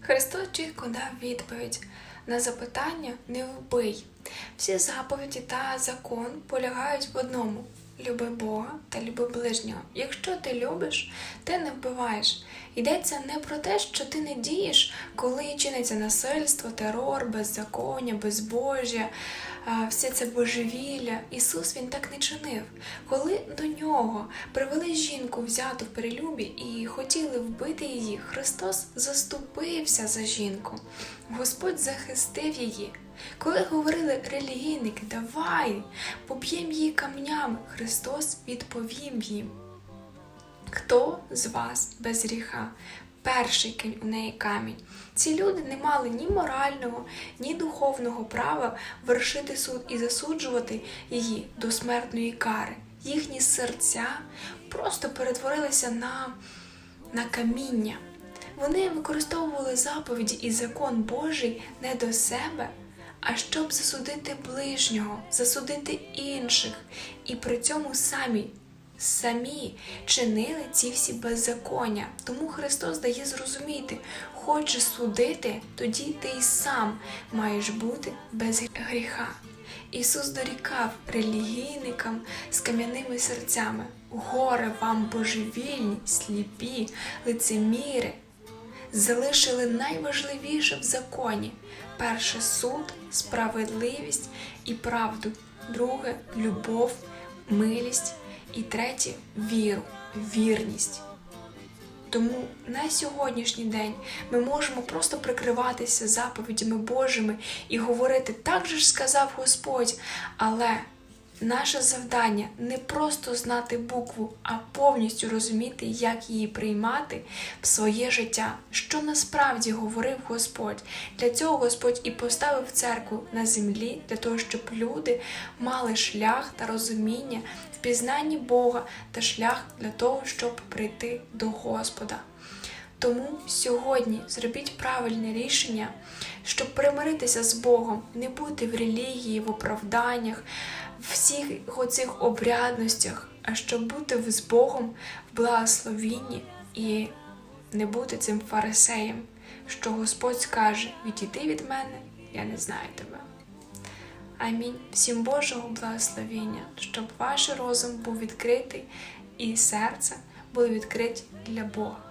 Христос чітко дав відповідь на запитання не вбий. Всі заповіді та закон полягають в одному. Люби Бога та люби ближнього. Якщо ти любиш, ти не вбиваєш. Йдеться не про те, що ти не дієш, коли чиниться насильство, терор, беззаконня, безбожжя, все це божевілля. Ісус він так не чинив. Коли до нього привели жінку взяту в перелюбі і хотіли вбити її, Христос заступився за жінку. Господь захистив її. Коли говорили релігійники, давай, поб'ємо її камнями, Христос відповів їм. Хто з вас без гріха? Перший кинь у неї камінь. Ці люди не мали ні морального, ні духовного права вершити суд і засуджувати її до смертної кари. Їхні серця просто перетворилися на, на каміння. Вони використовували заповіді і закон Божий не до себе, а щоб засудити ближнього, засудити інших, і при цьому самі самі чинили ці всі беззаконня. Тому Христос дає зрозуміти, хочеш судити, тоді ти й сам маєш бути без гріха. Ісус дорікав релігійникам з кам'яними серцями. Горе вам божевільні, сліпі, лицеміри, залишили найважливіше в законі: перше суд, справедливість і правду, друге любов, милість і третє віру, вірність. Тому на сьогоднішній день ми можемо просто прикриватися заповідями Божими і говорити, так же ж сказав Господь, але наше завдання не просто знати букву, а повністю розуміти, як її приймати в своє життя, що насправді говорив Господь. Для цього Господь і поставив церкву на землі, для того, щоб люди мали шлях та розуміння в пізнанні Бога та шлях для того, щоб прийти до Господа. Тому сьогодні зробіть правильне рішення, щоб примиритися з Богом, не бути в релігії, в оправданнях, в всіх оцих обрядностях, а щоб бути з Богом в благословінні і не бути цим фарисеєм, що Господь скаже: відійди від мене, я не знаю тебе. Амінь. Всім Божого благословіння, щоб ваш розум був відкритий і серце були відкриті для Бога.